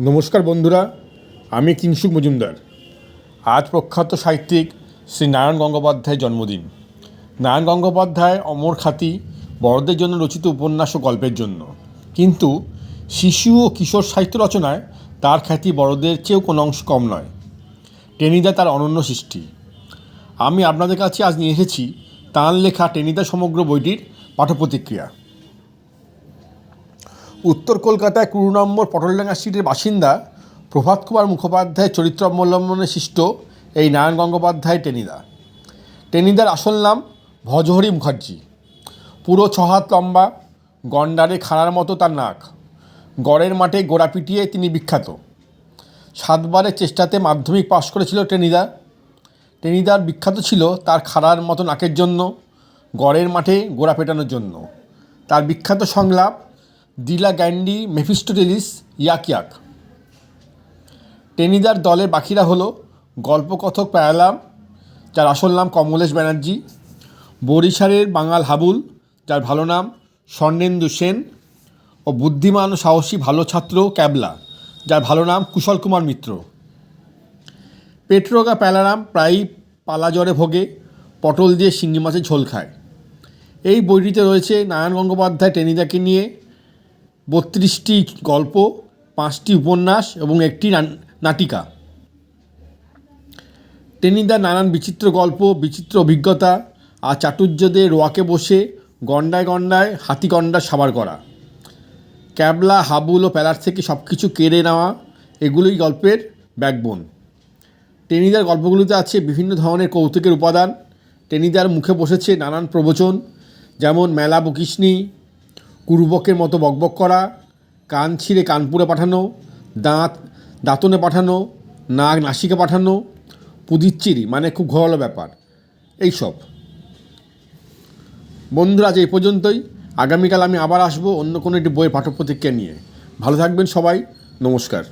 নমস্কার বন্ধুরা, আমি কিংসুক মজুমদার। আজ প্রখ্যাত সাহিত্যিক শ্রী নারায়ণ গঙ্গোপাধ্যায়ের জন্মদিন। নারায়ণ গঙ্গোপাধ্যায় অমর খ্যাতি বড়দের জন্য রচিত উপন্যাস ও গল্পের জন্য। কিন্তু শিশু ও কিশোর সাহিত্য রচনায় তার খ্যাতি বড়দের চেয়েও কোনো অংশ কম নয়। টেনিদা তার অনন্য সৃষ্টি। আমি আপনাদের কাছে আজ নিয়ে এসেছি তাঁর লেখা টেনিদা সমগ্র বইটির পাঠপ্রতিক্রিয়া। উত্তর কলকাতায় কুড়ি নম্বর পটলডাঙ্গা স্ট্রিটের বাসিন্দা প্রভাত কুমার মুখোপাধ্যায়ের চরিত্র অবলম্বনে সৃষ্ট এই নারায়ণ গঙ্গোপাধ্যায় টেনিদা। টেনিদার আসল নাম ভজহরি মুখার্জি। পুরো ছহাত লম্বা, গন্ডারে খাড়ার মতো তার নাক। গড়ের মাঠে গোড়া পিটিয়ে তিনি বিখ্যাত। সাতবারের চেষ্টাতে মাধ্যমিক পাশ করেছিল টেনিদা। টেনিদার বিখ্যাত ছিল তার খাড়ার মতো নাকের জন্য, গড়ের মাঠে গোড়া পেটানোর জন্য। তার বিখ্যাত সংলাপ দিলা গ্যান্ডি মেফিস্টোটেলিস ইয়াক ইয়াক টেনিদার দলের বাকিরা হলো গল্পকথক প্যারালাম, যার আসল নাম কমলেশ ব্যানার্জি, বরিশালের বাঙাল হাবুল, যার ভালো নাম স্বর্ণেন্দু সেন, ও বুদ্ধিমান ও সাহসী ভালো ছাত্র ক্যাবলা, যার ভালো নাম কুশল কুমার মিত্র। পেট্রোগা প্যালারাম প্রায়ই পালা জ্বরে ভোগে, পটল দিয়ে শিঙি মাছের ঝোল খায়। এই বইটিতে রয়েছে নারায়ণ গঙ্গোপাধ্যায় টেনিদাকে নিয়ে বত্রিশটি গল্প, পাঁচটি উপন্যাস এবং একটি নাটিকা। টেনিদা নানান বিচিত্র গল্প, বিচিত্র অভিজ্ঞতা আর চাটুর্যদের রোয়াকে বসে গন্ডায় গন্ডায় হাতিগন্ডা সাবার করা। ক্যাবলা, হাবুল ও প্যালার থেকে সব কিছু কেড়ে নেওয়া এগুলোই গল্পের ব্যাকবোন। টেনিদার গল্পগুলোতে আছে বিভিন্ন ধরনের কৌতুকের উপাদান। টেনিদার মুখে বসেছে নানান প্রবচন, যেমন মেলা বকিসনি কুরুবকের মতো বকবক করা, কান ছিঁড়ে কানপুরে পাঠানো, দাঁত, দাঁতনে পাঠানো, নাক নাসিকে পাঠানো, পুদিচ্চিরি মানে খুব ঘোরালো ব্যাপার, এইসব। বন্ধুরা, আজ এই পর্যন্তই। আগামীকাল আমি আবার আসব অন্য কোনো একটি বইয়ের পাঠ্যপ্রতিক্রিয়া নিয়ে। ভালো থাকবেন সবাই। নমস্কার।